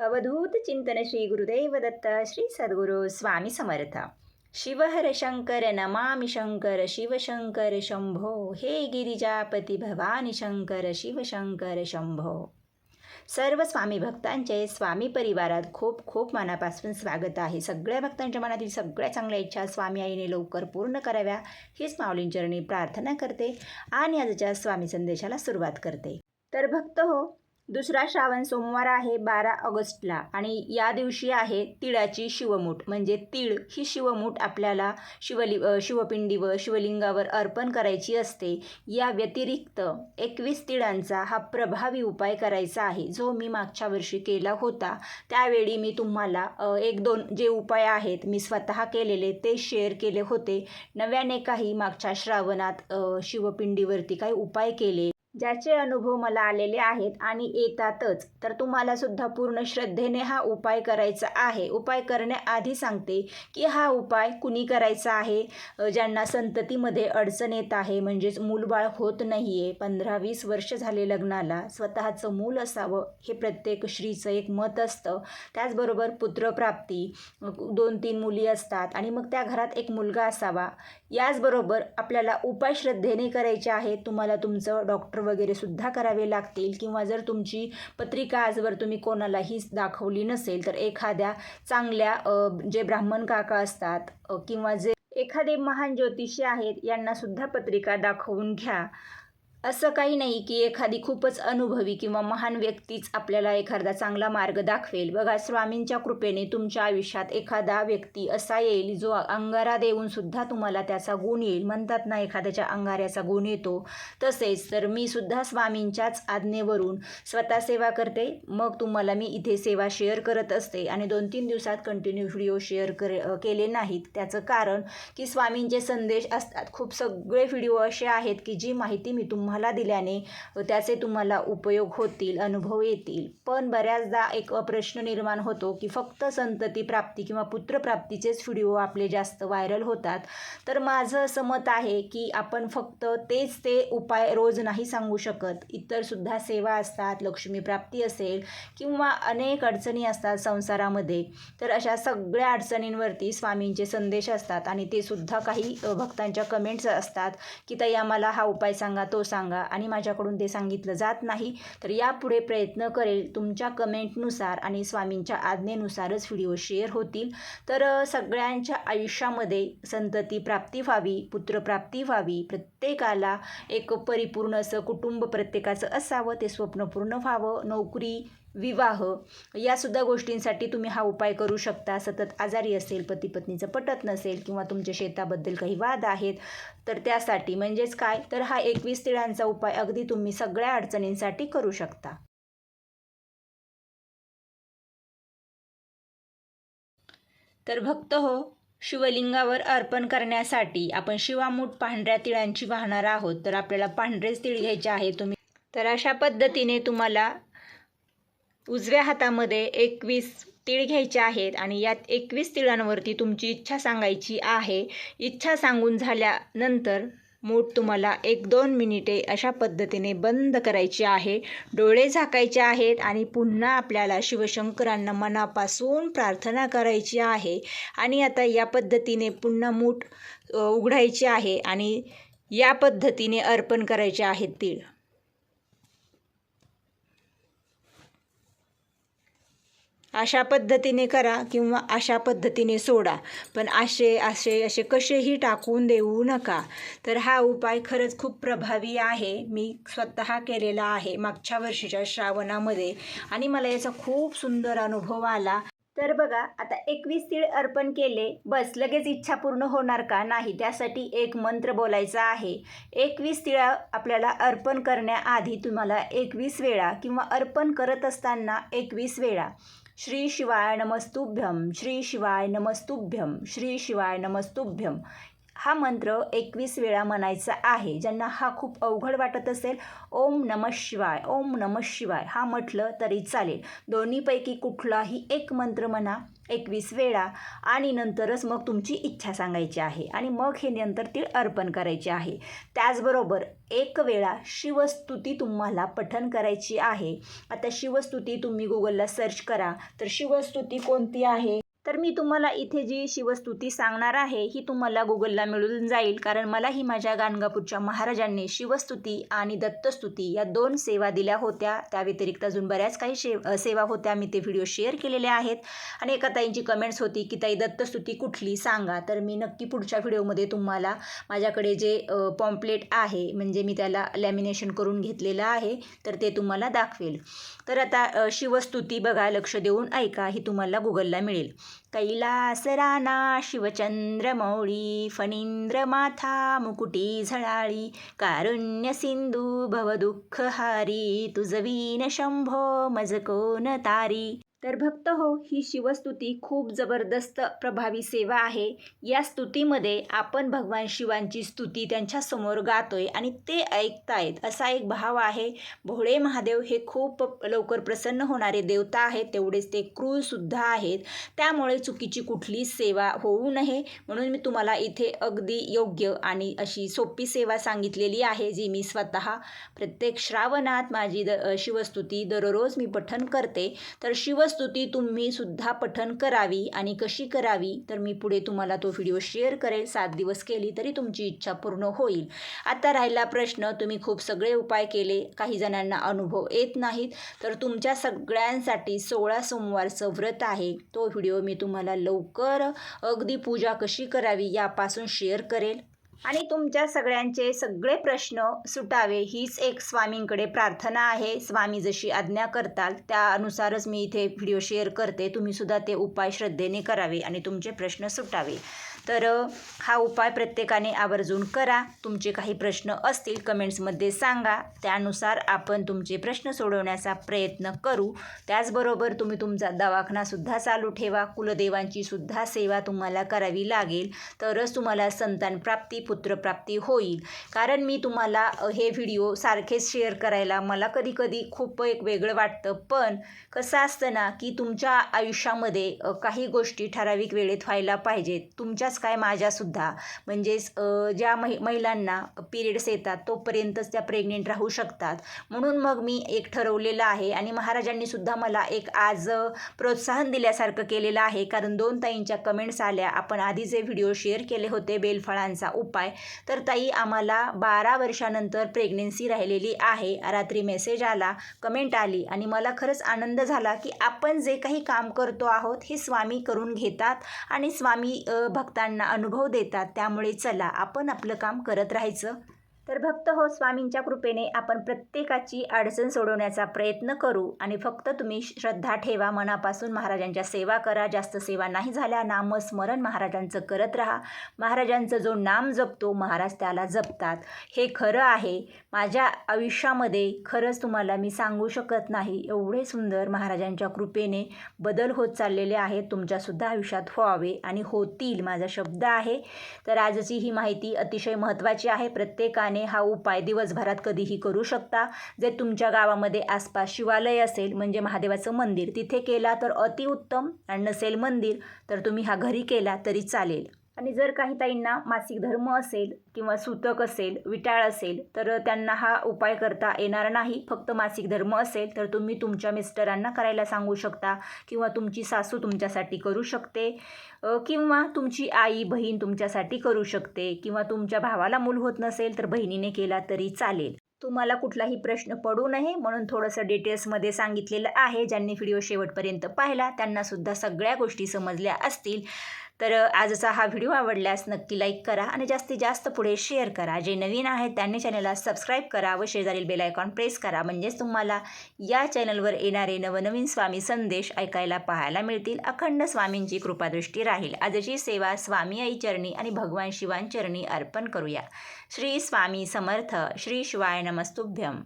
अवधूत चिंतन श्री गुरुदेव दत्त श्री सद्गुरू स्वामी समर्थ. शिवहर शंकर नमामि शंकर शिवशंकर शंभो. हे गिरिजापती भवानी शंकर शिवशंकर शंभो. सर्व स्वामी भक्तांचे स्वामी परिवारात खूप खूप मनापासून स्वागत आहे. सगळ्या भक्तांच्या मनातील सगळ्या चांगल्या इच्छा स्वामी आईने लवकर पूर्ण कराव्या हीच माऊलींचरणी प्रार्थना करते आणि आजच्या स्वामी संदेशाला सुरुवात करते. तर भक्त हो दुसरा श्रावण सोमवार आहे बारा ऑगस्टला आणि या दिवशी आहे तिळाची शिवमूठ. म्हणजे तीळ ही शिवमूठ आपल्याला शिवलि शिवपिंडीवर शिवलिंगावर अर्पण करायची असते. या व्यतिरिक्त एकवीस तिळांचा हा प्रभावी उपाय करायचा आहे. जो मी मागच्या वर्षी केला होता. त्यावेळी मी तुम्हाला एक दोन जे उपाय आहेत मी स्वतः केलेले ते शेअर केले होते. नव्याने काही मागच्या श्रावणात शिवपिंडीवरती काही उपाय केले. ज्याचे अनुभव मला आलेले आहेत आणि येतातच तर तुम्हाला सुद्धा पूर्ण श्रद्धेने हा उपाय करायचा आहे. उपाय करण्याआधी सांगते की हा उपाय कुणी करायचा आहे? ज्यांना संततीमध्ये अडचण येत आहे म्हणजेच मूलबाळ होत नाही आहे पंधरा वीस वर्ष झाले लग्नाला स्वतःचं मूल असावं हे प्रत्येक स्त्रीचं एक मत असतं. त्याचबरोबर पुत्रप्राप्ती दोन तीन मुली असतात आणि मग त्या घरात एक मुलगा असावा. याचबरोबर आपल्याला उपाय श्रद्धेने करायचे आहे तुम्हाला तुमचं डॉक्टर वगैरे सुद्धा करावे लागतील. किंवा जर तुमची पत्रिका आजवर तुम्ही कोणालाही दाखवली नसेल तर एखाद्या चांगल्या जे ब्राह्मण काका असतात किंवा जे एखादे महान ज्योतिषी आहेत यांना सुद्धा पत्रिका दाखवून घ्या. असं काही नाही की एखादी खूपच अनुभवी किंवा महान व्यक्तीच आपल्याला एखादा चांगला मार्ग दाखवेल. बघा स्वामींच्या कृपेने तुमच्या आयुष्यात एखादा व्यक्ती असा येईल जो अंगारा देऊन सुद्धा तुम्हाला त्याचा गुण येईल. म्हणतात ना एखाद्याच्या अंगाऱ्याचा गुण येतो. तसेच तर मी सुद्धा स्वामींच्याच आज्ञेवरून स्वतः सेवा करते. मग तुम्हाला मी इथे सेवा शेअर करत असते आणि दोन तीन दिवसात कंटिन्यू व्हिडिओ शेअर कर केले नाहीत. त्याचं कारण की स्वामींचे संदेश असतात. खूप सगळे व्हिडिओ असे आहेत की जी माहिती मी तुम्हाला तुम्हाला दिल्याने त्याचे तुम्हाला उपयोग होतील अनुभव येतील. पण बऱ्याचदा एक प्रश्न निर्माण होतो की फक्त संतती प्राप्ती किंवा पुत्रप्राप्तीचेच व्हिडिओ आपले जास्त व्हायरल होतात. तर माझं असं मत आहे की आपण फक्त तेच ते उपाय रोज नाही सांगू शकत. इतर सुद्धा सेवा असतात लक्ष्मी प्राप्ती असेल किंवा अनेक अडचणी असतात संसारामध्ये. तर अशा सगळ्या अडचणींवरती स्वामींचे संदेश असतात आणि ते सुद्धा काही भक्तांच्या कमेंट्स असतात की ताई आम्हाला हा उपाय सांगा तो सांगा. सांगा आणि माझ्याकडून ते सांगितलं जात नाही तर यापुढे प्रयत्न करेल तुमच्या कमेंटनुसार आणि स्वामींच्या आज्ञेनुसारच व्हिडिओ शेअर होतील. तर सगळ्यांच्या आयुष्यामध्ये संतती प्राप्ती व्हावी पुत्रप्राप्ती व्हावी प्रत्येकाला एक परिपूर्ण असं कुटुंब प्रत्येकाचं असावं ते स्वप्न पूर्ण व्हावं. नोकरी विवाह यासुद्धा गोष्टींसाठी तुम्ही हा उपाय करू शकता. सतत आजारी असेल पती पत्नीचं पटत नसेल किंवा तुमच्या शेताबद्दल काही वाद आहेत तर त्यासाठी म्हणजेच काय? तर हा एकवीस तिळांचा उपाय अगदी तुम्ही सगळ्या अडचणींसाठी करू शकता. तर भक्त हो शिवलिंगावर अर्पण करण्यासाठी आपण शिवामूठ पांढऱ्या तिळांची वाहणार आहोत. तर आपल्याला पांढरेच तिळ घ्यायचे आहे तुम्ही. तर अशा पद्धतीने तुम्हाला उजव्या हातामध्ये एकवीस तीळ घ्यायचे आहेत आणि यात एकवीस तिळांवरती तुमची इच्छा सांगायची आहे. इच्छा सांगून झाल्यानंतर मूठ तुम्हाला एक दोन मिनिटे अशा पद्धतीने बंद करायची आहे. डोळे झाकायचे आहेत आणि पुन्हा आपल्याला शिवशंकरांना मनापासून प्रार्थना करायची आहे. आणि आता या पद्धतीने पुन्हा मूठ उघडायची आहे आणि या पद्धतीने अर्पण करायचे आहेत तीळ. अशा पद्धतीने करा किंवा अशा पद्धतीने सोडा. पण असे असे असे कसेही टाकून देऊ नका. तर हा उपाय खरंच खूप प्रभावी आहे. मी स्वतः केलेला आहे मागच्या वर्षीच्या श्रावणामध्ये आणि मला याचा खूप सुंदर अनुभव आला. तर बघा आता एकवीस तीळ अर्पण केले. बस लगेच इच्छा पूर्ण होणार का? नाही त्यासाठी एक मंत्र बोलायचा आहे. एकवीस तिळा आपल्याला अर्पण करण्याआधी तुम्हाला एकवीस वेळा किंवा अर्पण करत असताना एकवीस वेळा. श्री शिवाय नमस्तुभ्यम श्री शिवाय नमस्तुभ्यम श्री शिवाय नमस्तुभ्यम हा मंत्र एकवीस वेळा म्हणायचा आहे. ज्यांना हा खूप अवघड वाटत असेल ओम नम शिवाय ओम नम शिवाय हा म्हटलं तरी चालेल. दोन्हीपैकी कुठलाही एक मंत्र म्हणा एकवीस वेळा आणि नंतरच मग तुमची इच्छा सांगायची आहे. आणि मग हे नंतर तीळ अर्पण करायची आहे. त्याचबरोबर एक वेळा शिवस्तुती तुम्हाला पठन करायची आहे. आता शिवस्तुती तुम्ही गुगलला सर्च करा. तर शिवस्तुती कोणती आहे? तर मी तुम्हाला इथे जी शिवस्तुती सांगणार आहे ही तुम्हाला गुगलला मिळून जाईल. कारण मला ही माझ्या गाणगापूरच्या महाराजांनी शिवस्तुती आणि दत्तस्तुती या दोन सेवा दिल्या होत्या. त्या व्यतिरिक्त अजून बऱ्याच काही शे सेवा होत्या. मी ते व्हिडिओ शेअर केलेले आहेत. आणि एका ताईंची कमेंट्स होती की ताई दत्तस्तुती कुठली सांगा. तर मी नक्की पुढच्या व्हिडिओमध्ये तुम्हाला माझ्याकडे जे पॉम्पलेट आहे म्हणजे मी त्याला लॅमिनेशन करून घेतलेलं आहे तर ते तुम्हाला दाखवेल. तर आता शिवस्तुती बघा लक्ष देऊन ऐका ही तुम्हाला गुगलला मिळेल. कैलासराना शिवचंद्र मौळी फणींद्र माथा मुकुटी झळाळी कारुण्य सिंधू भवदुःख हारी तुझवीन शंभो मज कोन तारी. तर भक्त हो ही शिवस्तुती खूप जबरदस्त प्रभावी सेवा आहे. या स्तुतीमध्ये आपण भगवान शिवांची स्तुती त्यांच्यासमोर गातोय आणि ते ऐकतायत असा एक भाव आहे. भोळे महादेव हे खूप लवकर प्रसन्न होणारे देवता आहेत तेवढेच ते क्रूरसुद्धा आहेत. त्यामुळे चुकीची कुठली सेवा होऊ नये. म्हणून मी तुम्हाला इथे अगदी योग्य आणि अशी सोपी सेवा सांगितलेली आहे जी मी स्वतः प्रत्येक श्रावणात माझी द शिवस्तुती दररोज मी पठन करते. तर शिव स्तुती तुम्ही सुद्धा पठन करावी आणि कशी करावी तर मी पुढे तुम्हाला तो व्हिडिओ शेअर करेल. सात दिवस केली तरी तुमची इच्छा पूर्ण होईल. आता राहिला प्रश्न तुम्ही खूप सगळे उपाय केले काही जणांना अनुभव येत नाहीत तर तुमच्या सगळ्यांसाठी सोळा सोमवारचं व्रत आहे. तो व्हिडिओ मी तुम्हाला लवकर अगदी पूजा कशी करावी यापासून शेअर करेल. आणि तुमच्या सगळ्यांचे सगळे प्रश्न सुटावे हीच एक स्वामींकडे प्रार्थना आहे. स्वामी जशी आज्ञा करताल त्यानुसारच मी इथे व्हिडिओ शेअर करते. तुम्हीसुद्धा ते उपाय श्रद्धेने करावे आणि तुमचे प्रश्न सुटावे. तर हा उपाय प्रत्येकाने आवर्जून करा. तुमचे काही प्रश्न असतील कमेंट्समध्ये सांगा. त्यानुसार आपण तुमचे प्रश्न सोडवण्याचा प्रयत्न करू. त्याचबरोबर तुम्ही तुमचा दवाखानासुद्धा चालू ठेवा. कुलदेवांची सुद्धा सेवा तुम्हाला करावी लागेल. तरच तुम्हाला संतान प्राप्ती पुत्रप्राप्ती होईल. कारण मी तुम्हाला हे व्हिडिओ सारखेच शेअर करायला मला कधी कधी खूप एक वेगळं वाटतं. पण कसं असतं ना की तुमच्या आयुष्यामध्ये काही गोष्टी ठराविक वेळेत व्हायला पाहिजेत. तुमच्याच काय माझ्यासुद्धा म्हणजेच ज्या महि महिलांना पिरियड्स येतात तोपर्यंतच त्या प्रेग्नेंट राहू शकतात. म्हणून मग मी एक ठरवलेलं आहे आणि महाराजांनी सुद्धा मला एक आज प्रोत्साहन दिल्यासारखं केलेलं आहे. कारण दोन ताईंच्या कमेंट्स आल्या. आपण आधी जे व्हिडिओ शेअर केले होते बेलफळांचा. उपाय उपाय. तर ताई आम्हाला बारा वर्षानंतर प्रेग्नेन्सी राहिलेली आहे. रात्री मेसेज आला कमेंट आली आणि मला खरंच आनंद झाला की आपण जे काही काम करतो आहोत हे स्वामी करून घेतात आणि स्वामी भक्तांना अनुभव देतात. त्यामुळे चला आपण आपलं काम करत राहायचं. तर भक्त हो स्वामींच्या कृपेने आपण प्रत्येकाची अडचण सोडवण्याचा प्रयत्न करू आणि फक्त तुम्ही श्रद्धा ठेवा मनापासून महाराजांच्या सेवा करा जास्त सेवा नाही झाल्या नामस्मरण महाराजांचं करत राहा. महाराजांचं जो नाम जपतो महाराज त्याला जपतात. हे खरं आहे. माझ्या आयुष्यामध्ये खरंच तुम्हाला मी सांगू शकत नाही. एवढे सुंदर महाराजांच्या कृपेने बदल होत चाललेले आहेत. तुमच्यासुद्धा आयुष्यात व्हावे आणि होतील. माझा शब्द आहे. तर आजची ही माहिती अतिशय महत्त्वाची आहे. प्रत्येकाने हा उपाय दिवसभरात कधीही करू शकता. जे तुमच्या गावामध्ये आसपास शिवालय असेल म्हणजे महादेवाचं मंदिर तिथे केला तर अतिउत्तम. आणि नसेल मंदिर तर तुम्ही हा घरी केला तरी चालेल. आणि जर काही ताईंना मासिक धर्म असेल किंवा सूतक असेल विटाळ असेल तर त्यांना हा उपाय करता येणार नाही. फक्त मासिक धर्म असेल तर तुम्ही तुमच्या मिस्टरांना करायला सांगू शकता किंवा तुमची सासू तुमच्यासाठी करू शकते किंवा तुमची आई बहीण तुमच्यासाठी करू शकते किंवा तुमच्या भावाला मूल होत नसेल तर बहिणीने केला तरी चालेल. तुम्हाला कुठलाही प्रश्न पडू नये म्हणून थोडंसं डिटेल्समध्ये सांगितलेलं आहे. ज्यांनी व्हिडिओ शेवटपर्यंत पाहिला त्यांनासुद्धा सगळ्या गोष्टी समजल्या असतील. तर आजचा हा व्हिडिओ आवडल्यास नक्की लाईक करा आणि जास्तीत जास्त पुढे शेअर करा. जे नवीन आहेत त्यांनी चॅनलला सबस्क्राईब करा व शेजारील बेल आयकॉन प्रेस करा. म्हणजेच तुम्हाला या चॅनलवर येणारे नवनवीन स्वामी संदेश ऐकायला पाहायला मिळतील. अखंड स्वामींची कृपादृष्टी राहील. आजची सेवा स्वामी आई चरणी आणि भगवान शिवांचरणी अर्पण करूया. श्री स्वामी समर्थ. श्री शिवाय नमस्तुभ्यम.